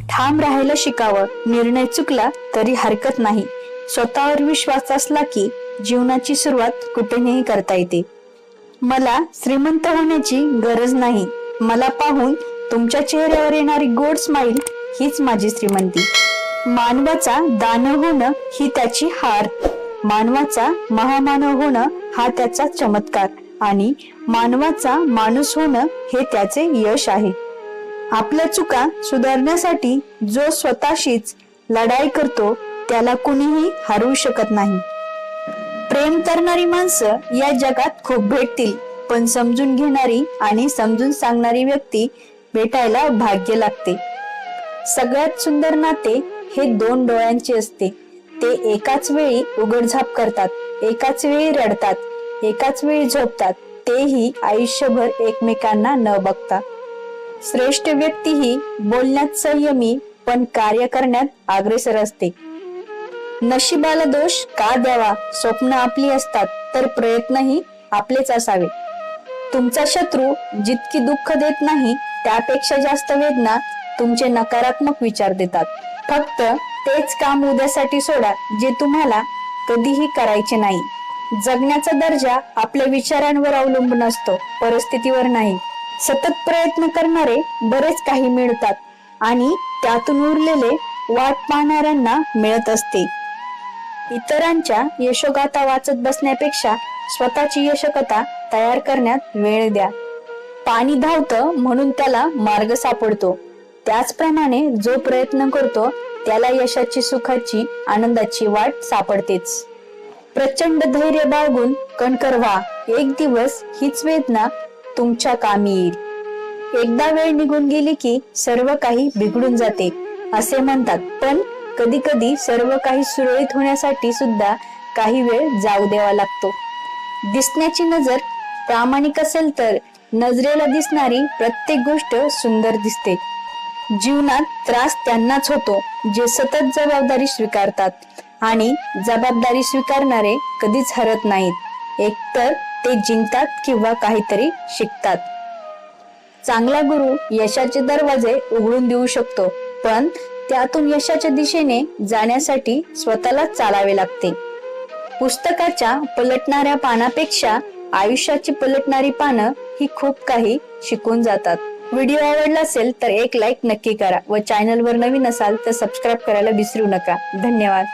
ठाम राहायला शिकावं. निर्णय चुकला तरी हरकत नाही. स्वतःवर विश्वास असला की जीवनाची सुरुवात कुठेही करता येते. मला श्रीमंत होण्याची गरज नाही. मला पाहून तुमच्या चेहऱ्यावर येणारी गोड स्माईल हीच माझी श्रीमंती. मानवाचा दानव होणं ही त्याची हार. मानवाचा महामानव होणं हा त्याचा चमत्कार. आणि मानवाचा माणूस होणं हे त्याचे यश आहे. आपल्या चुका सुधारण्यासाठी जो स्वतःशीच लढाई करतो त्याला कुणीही हरवू शकत नाही. प्रेम करणारी माणसं या जगात खूप भेटतील पण समजून घेणारी आणि समजून सांगणारी व्यक्ती भेटायला भाग्य लागते. सगळ्यात सुंदर नाते हे दोन डोळ्यांचे असते. ते एकाच वेळी उघडझाप करतात एकाच वेळी रडतात एकाच वेळी झोपतात तेही आयुष्यभर एकमेकांना न बघता. श्रेष्ठ व्यक्ती ही बोलण्यात संयमी पण कार्य करण्यात अग्रेसर असते. नशिबाला दोष का द्यावा? स्वप्न आपली असतात तर प्रयत्नही आपलेच असावे. तुमचा शत्रू जितकी दुःख देत नाही त्यापेक्षा जास्त वेदना तुमचे नकारात्मक विचार देतात. फक्त तेच काम उद्यासाठी सोडा जे तुम्हाला कधीही करायचे नाही. जगण्याचा दर्जा आपल्या विचारांवर अवलंबून असतो परिस्थितीवर नाही. सतत प्रयत्न करणारे बरेच काही मिळतात आणि त्यातून उरलेले वाट पाहणाऱ्यांना मिळत असते. इतरांच्या यशोगाथा वाचत बसण्यापेक्षा स्वतःची यशकथा तयार करण्यात वेळ द्या. पाणी धावतं म्हणून त्याला मार्ग सापडतो. त्याचप्रमाणे जो प्रयत्न करतो त्याला यशाची सुखाची आनंदाची वाट सापडतेच. प्रचंड धैर्य बाळगून कणकर व्हा एक दिवस हीच वेदना तुमच्या कामी येईल. एकदा वेळ निघून गेली की सर्व काही बिघडून जाते असे म्हणतात. पण कधी कधी सर्व काही सुरळीत होण्यासाठी सुद्धा काही वेळ जाऊ द्यावा लागतो. दिसण्याची नजर प्रामाणिक असेल तर नजरेला दिसणारी प्रत्येक गोष्ट सुंदर दिसते. जीवनात त्रास त्यांनाच होतो जे सतत जबाबदारी स्वीकारतात. आणि जबाबदारी स्वीकारणारे कधीच हरत नाहीत. एकतर ते जिंकतात किंवा काहीतरी शिकतात. चांगला गुरु यशाचे दरवाजे उघडून देऊ शकतो पण त्यातून यशाच्या दिशेने जाण्यासाठी स्वतःला चालावे लागते. पुस्तकाच्या पलटणाऱ्या पानापेक्षा आयुष्याची पलटणारी पानं ही खूप काही शिकून जातात. व्हिडिओ आवडला असेल तर एक लाईक नक्की करा व चॅनलवर नवीन असाल तर सबस्क्राईब करायला विसरू नका. धन्यवाद.